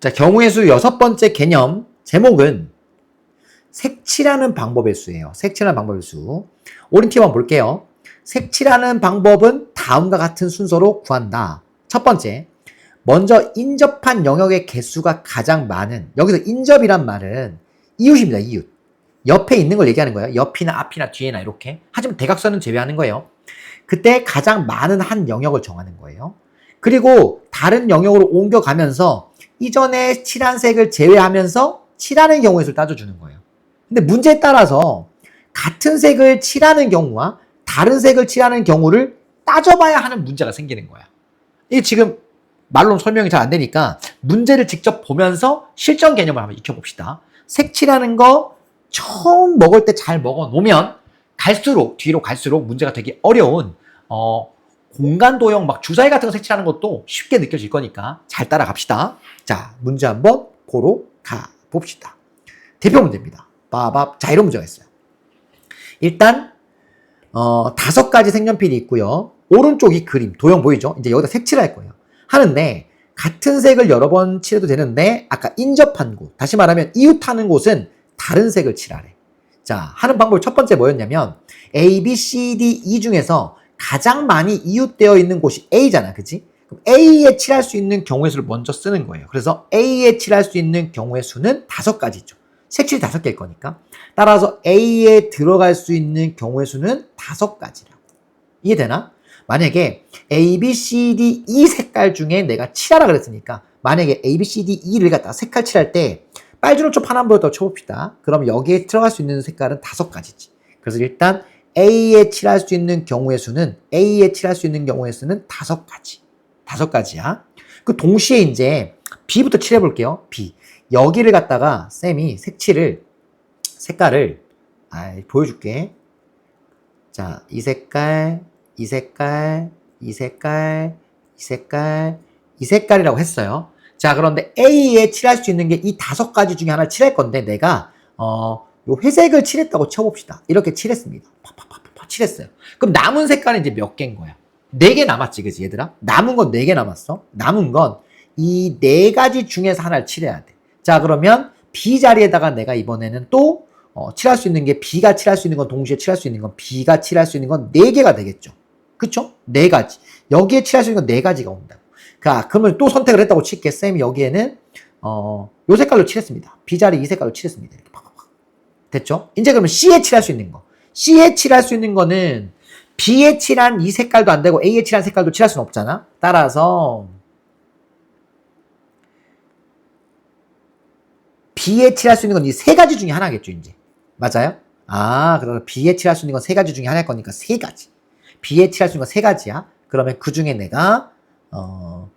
자, 경우의 수 여섯 번째 개념 제목은 색칠하는 방법의 수예요. 색칠하는 방법의 수. 오른 팀 한번 볼게요. 색칠하는 방법은 다음과 같은 순서로 구한다. 첫 번째, 먼저 인접한 영역의 개수가 가장 많은 여기서 인접이란 말은 이웃입니다. 이웃. 옆에 있는 걸 얘기하는 거예요. 옆이나 앞이나 뒤에나 이렇게. 하지만 대각선은 제외하는 거예요. 그때 가장 많은 한 영역을 정하는 거예요. 그리고 다른 영역으로 옮겨가면서 이전에 칠한 색을 제외하면서 칠하는 경우의 수를 따져주는 거예요. 근데 문제에 따라서 같은 색을 칠하는 경우와 다른 색을 칠하는 경우를 따져봐야 하는 문제가 생기는 거야. 이게 지금 말로 설명이 잘 안 되니까 문제를 직접 보면서 실전 개념을 한번 익혀봅시다. 색칠하는 거 처음 먹을 때 잘 먹어 놓으면 갈수록 뒤로 갈수록 문제가 되게 어려운 어, 공간 도형 막 주사위 같은 거 색칠하는 것도 쉽게 느껴질 거니까 잘 따라갑시다. 자, 문제 한번 보러 가 봅시다. 대표 문제입니다. 빠밥. 자, 이런 문제가 있어요. 일단 어, 다섯 가지 색연필이 있고요. 오른쪽이 그림, 도형 보이죠? 이제 여기다 색칠할 거예요. 하는데 같은 색을 여러 번 칠해도 되는데 아까 인접한 곳, 다시 말하면 이웃하는 곳은 다른 색을 칠하래. 자, 하는 방법 첫 번째 뭐였냐면 A, B, C, D, E 중에서 가장 많이 이웃되어 있는 곳이 A잖아, 그치? 그럼 A에 칠할 수 있는 경우의 수를 먼저 쓰는 거예요. 그래서 A에 칠할 수 있는 경우의 수는 다섯 가지죠. 색칠 다섯 개일 거니까. 따라서 A에 들어갈 수 있는 경우의 수는 다섯 가지라고. 이해되나? 만약에 A, B, C, D, E 색깔 중에 내가 칠하라 그랬으니까 만약에 A, B, C, D, E를 갖다 색깔 칠할 때 빨주노초 파남보다 더 쳐봅시다. 그럼 여기에 들어갈 수 있는 색깔은 다섯 가지지. 그래서 일단 A에 칠할 수 있는 경우의 수는 A에 칠할 수 있는 경우의 수는 다섯 가지. 다섯 가지야. 그 동시에 이제 B부터 칠해 볼게요. B. 여기를 갖다가 쌤이 색칠을 색깔을 아, 보여줄게. 자, 이 색깔, 이 색깔, 이 색깔, 이 색깔, 이 색깔이라고 했어요. 자, 그런데 A에 칠할 수 있는 게 이 다섯 가지 중에 하나 칠할 건데 내가 어, 요 회색을 칠했다고 쳐봅시다. 이렇게 칠했습니다. 파파파파 칠했어요. 그럼 남은 색깔은 이제 몇 개인 거야? 네 개 남았지, 그지 얘들아? 남은 건 네 개 남았어. 남은 건 이 네 가지 중에서 하나를 칠해야 돼. 자, 그러면 B 자리에다가 내가 이번에는 또 어, 칠할 수 있는 게 B가 칠할 수 있는 건 동시에 칠할 수 있는 건 B가 칠할 수 있는 건 네 개가 되겠죠. 그쵸? 네 가지. 여기에 칠할 수 있는 건 네 가지가 온다고. 자, 그러면 또 선택을 했다고 칠게. 쌤이 여기에는 어, 요 색깔로 칠했습니다. B 자리 이 색깔로 칠했습니다. 이렇게 팍팍팍. 됐죠? 이제 그러면 C에 칠할 수 있는 거. C에 칠할 수 있는 거는 B에 칠한 이 색깔도 안 되고 A에 칠한 색깔도 칠할 수는 없잖아. 따라서 B에 칠할 수 있는 건 이 세 가지 중에 하나겠죠, 이제. 맞아요? 아, 그러면 B에 칠할 수 있는 건 세 가지 중에 하나일 거니까 세 가지. B에 칠할 수 있는 건 세 가지야. 그러면 그 중에 내가, 어,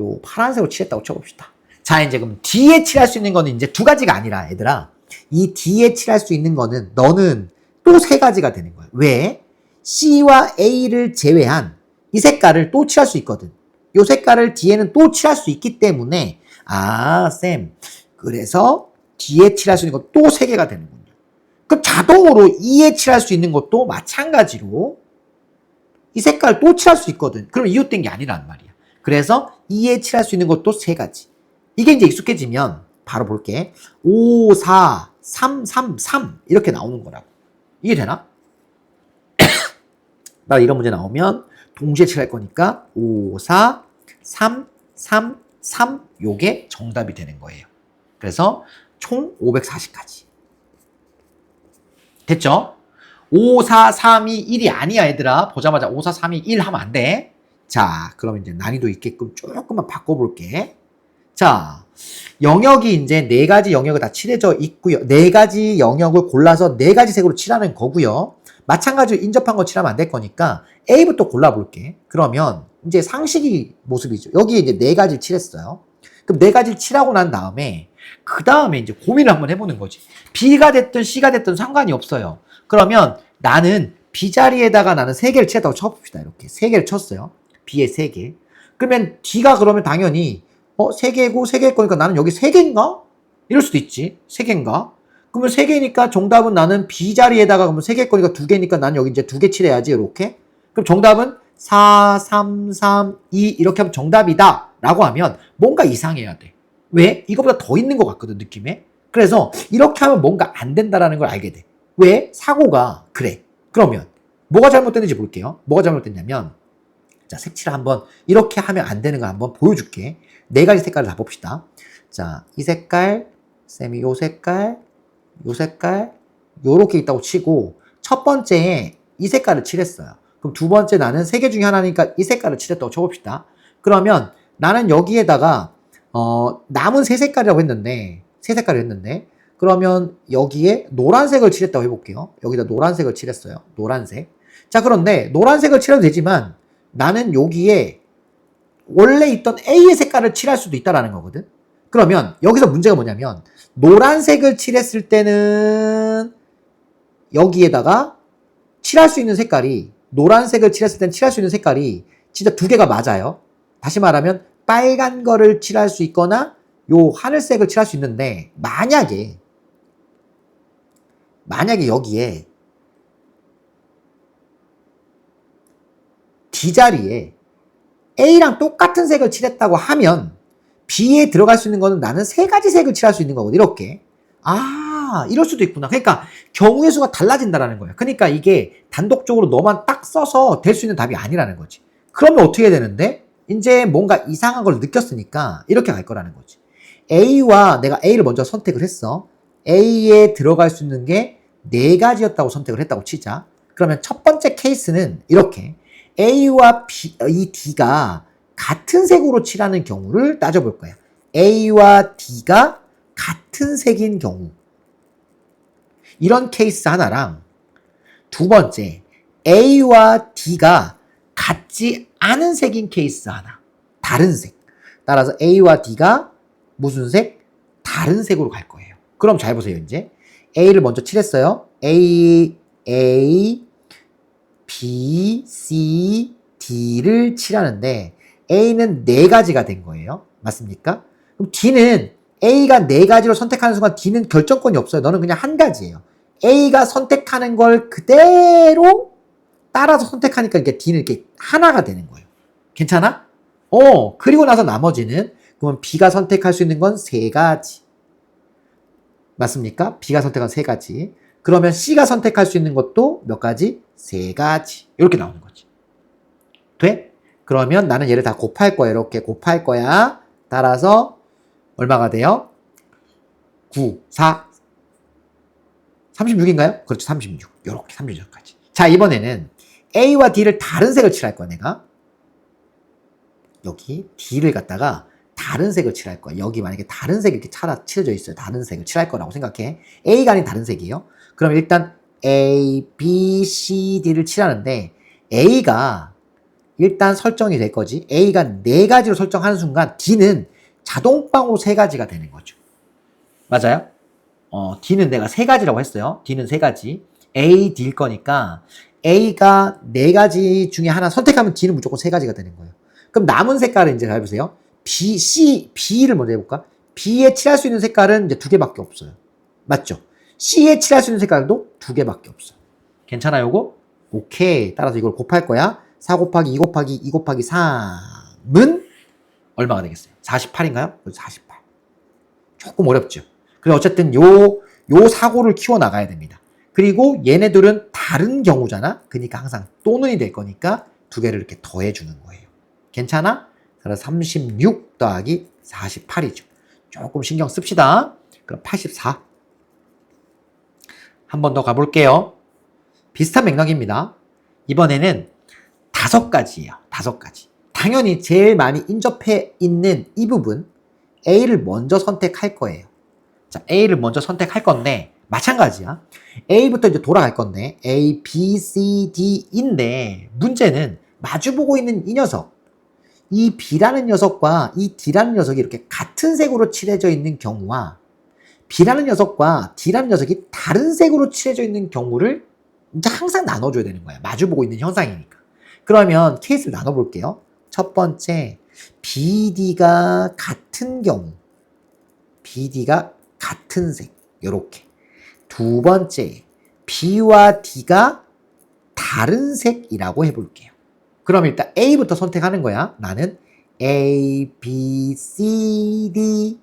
요 파란색으로 칠했다고 쳐봅시다. 자, 이제 그럼 D에 칠할 수 있는 거는 이제 두 가지가 아니라, 얘들아. 이 D에 칠할 수 있는 거는 너는 또 세 가지가 되는 거야. 왜? C와 A를 제외한 이 색깔을 또 칠할 수 있거든. 요 색깔을 D에는 또 칠할 수 있기 때문에, 아, 쌤. 그래서 D에 칠할 수 있는 것 또 세 개가 되는군요. 그럼 자동으로 E에 칠할 수 있는 것도 마찬가지로 이 색깔 또 칠할 수 있거든. 그럼 이웃된 게 아니란 말이야. 그래서 E에 칠할 수 있는 것도 세 가지. 이게 이제 익숙해지면 바로 볼게. 5, 4, 3, 3, 3 이렇게 나오는 거라고. 이해되나? 나 이런 문제 나오면 동시에 칠할 거니까 5, 4, 3, 3, 3 요게 정답이 되는 거예요. 그래서 총 540까지. 됐죠? 5, 4, 3, 2, 1이 아니야, 얘들아. 보자마자 5, 4, 3, 2, 1 하면 안 돼. 자, 그럼 이제 난이도 있게끔 조금만 바꿔볼게. 자, 영역이 이제 네 가지 영역을 다 칠해져 있고요. 네 가지 영역을 골라서 네 가지 색으로 칠하는 거고요. 마찬가지로 인접한 거 칠하면 안 될 거니까 A부터 골라볼게. 그러면 이제 상식이 모습이죠. 여기 이제 네 가지 칠했어요. 그럼 네 가지를 칠하고 난 다음에 그 다음에 이제 고민을 한번 해보는 거지. B가 됐든 C가 됐든 상관이 없어요. 그러면 나는 B 자리에다가 나는 세 개를 칠했다고 쳐봅시다. 이렇게 세 개를 쳤어요. B에 세 개. 그러면 D가 그러면 당연히 어, 세 개고 세 개일 거니까 나는 여기 세 개인가? 이럴 수도 있지. 세 개인가? 그러면 세 개니까 정답은 나는 B 자리에다가 그러면 세 개일 거니까 두 개니까 나는 여기 이제 두개 칠해야지. 이렇게. 그럼 정답은 4, 3, 3, 2 이렇게 하면 정답이다. 라고 하면 뭔가 이상해야 돼. 왜? 이거보다 더 있는 것 같거든, 느낌에. 그래서 이렇게 하면 뭔가 안 된다라는 걸 알게 돼. 왜? 사고가 그래. 그러면 뭐가 잘못됐는지 볼게요. 뭐가 잘못됐냐면 자, 색칠을 한번 이렇게 하면 안 되는 거 한번 보여줄게. 네 가지 색깔을 다 봅시다. 자, 이 색깔, 쌤이 요 색깔, 요 색깔, 요렇게 있다고 치고 첫 번째에 이 색깔을 칠했어요. 그럼 두 번째 나는 세 개 중에 하나니까 이 색깔을 칠했다고 쳐봅시다. 그러면 나는 여기에다가 어, 남은 세 색깔이라고 했는데 세 색깔을 했는데 그러면 여기에 노란색을 칠했다고 해볼게요. 여기다 노란색을 칠했어요. 노란색. 자, 그런데 노란색을 칠해도 되지만 나는 여기에 원래 있던 A의 색깔을 칠할 수도 있다라는 거거든. 그러면 여기서 문제가 뭐냐면 노란색을 칠했을 때는 여기에다가 칠할 수 있는 색깔이 노란색을 칠했을 때는 칠할 수 있는 색깔이 진짜 두 개가 맞아요. 다시 말하면 빨간 거를 칠할 수 있거나 요 하늘색을 칠할 수 있는데 만약에 만약에 여기에 D 자리에 A랑 똑같은 색을 칠했다고 하면 B에 들어갈 수 있는 거는 나는 세 가지 색을 칠할 수 있는 거거든 이렇게. 아 이럴 수도 있구나. 그러니까 경우의 수가 달라진다라는 거야 그러니까 이게 단독적으로 너만 딱 써서 될 수 있는 답이 아니라는 거지. 그러면 어떻게 되는데? 이제 뭔가 이상한 걸 느꼈으니까 이렇게 갈 거라는 거지. A와 내가 A를 먼저 선택을 했어. A에 들어갈 수 있는 게 네 가지였다고 선택을 했다고 치자. 그러면 첫 번째 케이스는 이렇게 A와 B, 어, 이 D가 같은 색으로 칠하는 경우를 따져볼 거야. A와 D가 같은 색인 경우. 이런 케이스 하나랑 두 번째, A와 D가 같지 않은 색인 케이스 하나. 다른 색. 따라서 A와 D가 무슨 색? 다른 색으로 갈 거예요. 그럼 잘 보세요, 이제. A를 먼저 칠했어요. A, A, B, C, D를 칠하는데 A는 네 가지가 된 거예요. 맞습니까? 그럼 D는 A가 네 가지로 선택하는 순간 D는 결정권이 없어요. 너는 그냥 한 가지예요. A가 선택하는 걸 그대로 따라서 선택하니까 이게 D는 이렇게 하나가 되는 거예요. 괜찮아? 어, 그리고 나서 나머지는 그러면 B가 선택할 수 있는 건 세 가지. 맞습니까? B가 선택한 세 가지. 그러면 C가 선택할 수 있는 것도 몇 가지? 세 가지. 이렇게 나오는 거지. 돼? 그러면 나는 얘를 다 곱할 거야. 이렇게 곱할 거야. 따라서 얼마가 돼요? 9, 4, 36인가요? 그렇죠. 36. 이렇게 36까지. 자, 이번에는 A와 D를 다른 색을 칠할 거야, 내가. 여기 D를 갖다가 다른 색을 칠할 거야. 여기 만약에 다른 색이 이렇게 차라 칠해져 있어요. 다른 색을 칠할 거라고 생각해. A가 아닌 다른 색이에요. 그럼 일단 A, B, C, D를 칠하는데 A가 일단 설정이 될 거지. A가 네 가지로 설정하는 순간 D는 자동방으로 세 가지가 되는 거죠. 맞아요? 어, D는 내가 세 가지라고 했어요. D는 세 가지. A, D일 거니까 A가 네 가지 중에 하나 선택하면 D는 무조건 세 가지가 되는 거예요. 그럼 남은 색깔은 이제 잘 보세요. B, C, B를 먼저 해볼까? B에 칠할 수 있는 색깔은 이제 두 개밖에 없어요. 맞죠? C에 칠할 수 있는 색깔도 두 개밖에 없어. 괜찮아요, 요거? 오케이. 따라서 이걸 곱할 거야. 4 곱하기 2 곱하기 2 곱하기 3은 얼마가 되겠어요? 48인가요? 48. 조금 어렵죠. 그래 어쨌든 요, 요 사고를 키워나가야 됩니다. 그리고 얘네들은 다른 경우잖아? 그러니까 항상 또는이 될 거니까 두 개를 이렇게 더해주는 거예요. 괜찮아? 그래서 36 더하기 48이죠. 조금 신경 씁시다. 그럼 84. 한 번 더 가볼게요. 비슷한 맥락입니다. 이번에는 다섯 가지예요. 다섯 가지. 당연히 제일 많이 인접해 있는 이 부분 A를 먼저 선택할 거예요. 자, A를 먼저 선택할 건데 마찬가지야. A부터 이제 돌아갈 건데 A, B, C, D인데 문제는 마주보고 있는 이 녀석 이 B라는 녀석과 이 D라는 녀석이 이렇게 같은 색으로 칠해져 있는 경우와 B라는 녀석과 D라는 녀석이 다른 색으로 칠해져 있는 경우를 이제 항상 나눠줘야 되는 거야. 마주보고 있는 현상이니까. 그러면 케이스를 나눠볼게요. 첫 번째, BD가 같은 경우. BD가 같은 색. 요렇게. 두 번째, B와 D가 다른 색이라고 해볼게요. 그럼 일단 A부터 선택하는 거야. 나는 A, B, C, D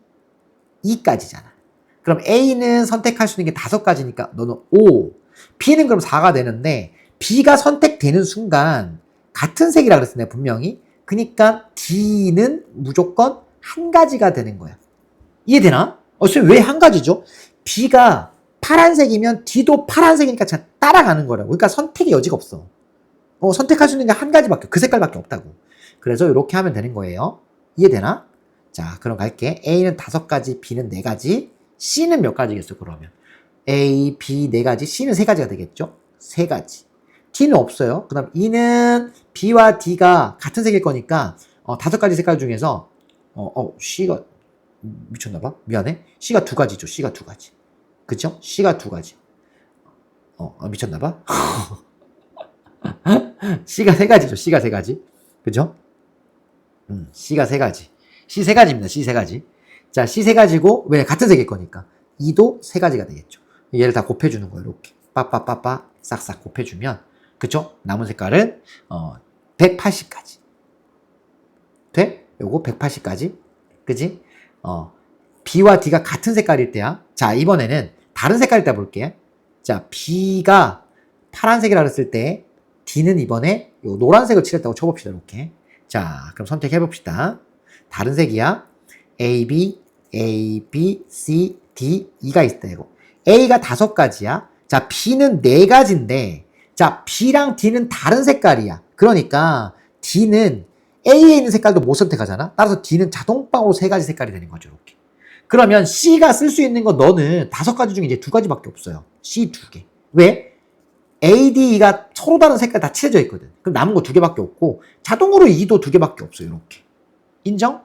2까지잖아. 그럼 A는 선택할 수 있는 게 다섯 가지니까 너는 5. B는 그럼 4가 되는데 B가 선택되는 순간 같은 색이라 내가 분명히. 그러니까 D는 무조건 한 가지가 되는 거야. 이해되나? 어, 선생님 왜 한 가지죠? B가 파란색이면 D도 파란색이니까 자 따라가는 거라고. 그러니까 선택의 여지가 없어. 어, 선택할 수 있는 게 한 가지밖에, 그 색깔밖에 없다고. 그래서 이렇게 하면 되는 거예요. 이해되나? 자, 그럼 갈게. A는 다섯 가지, B는 네 가지, C는 몇 가지겠어, 그러면? A, B 네 가지, C는 세 가지가 되겠죠? 세 가지. T는 없어요. 그 다음 E는 B와 D가 같은 색일 거니까, 어, 다섯 가지 색깔 중에서, 어, 어, C가, 미쳤나봐? 미안해. C가 두 가지죠. C가 두 가지. 그죠? C가 두 가지. 어, 어 미쳤나봐? C가 세 가지죠. C가 세 가지. 그죠? 음, C가 세 가지. C 세 가지입니다. C 세 가지. 자, C 세 가지고, 왜? 같은 색일 거니까. 2도 세 가지가 되겠죠. 얘를 다 곱해주는 거예요. 이렇게. 빠빠빠빠 싹싹 곱해주면. 그쵸? 남은 색깔은, 어, 180까지. 돼? 요거 180까지. 그지? 어, B와 D가 같은 색깔일 때야. 자, 이번에는 다른 색깔일 때 볼게. 자, B가 파란색이라 그랬을 때, D는 이번에 요 노란색을 칠했다고 쳐봅시다. 이렇게. 자, 그럼 선택해 봅시다. 다른 색이야. A, B, A, B, C, D, E가 있다, 이거. A가 다섯 가지야. 자, B는 네 가지인데, 자, B랑 D는 다른 색깔이야. 그러니까, D는 A에 있는 색깔도 못 선택하잖아? 따라서 D는 자동방으로 세 가지 색깔이 되는 거죠, 이렇게. 그러면 C가 쓸 수 있는 거 너는 다섯 가지 중에 이제 두 가지밖에 없어요. C 두 개. 왜? A, D, E가 서로 다른 색깔 다 칠해져 있거든. 그럼 남은 거 두 개밖에 없고, 자동으로 E도 두 개밖에 없어요, 이렇게. 인정?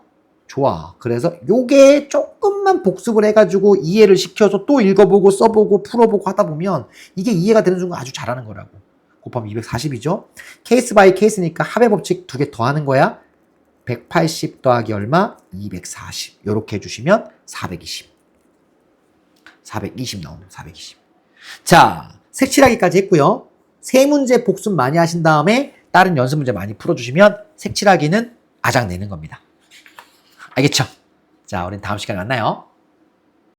좋아. 그래서 요게 조금만 복습을 해가지고 이해를 시켜서 또 읽어보고 써보고 풀어보고 하다 보면 이게 이해가 되는 순간 아주 잘하는 거라고. 곱하면 240이죠? 케이스 바이 케이스니까 합의 법칙 두 개 더하는 거야. 180 더하기 얼마? 240. 요렇게 해주시면 420. 420 나오면 420. 자, 색칠하기까지 했고요. 세 문제 복습 많이 하신 다음에 다른 연습 문제 많이 풀어주시면 색칠하기는 아작 내는 겁니다. 알겠죠? 자, 우린 다음 시간에 만나요.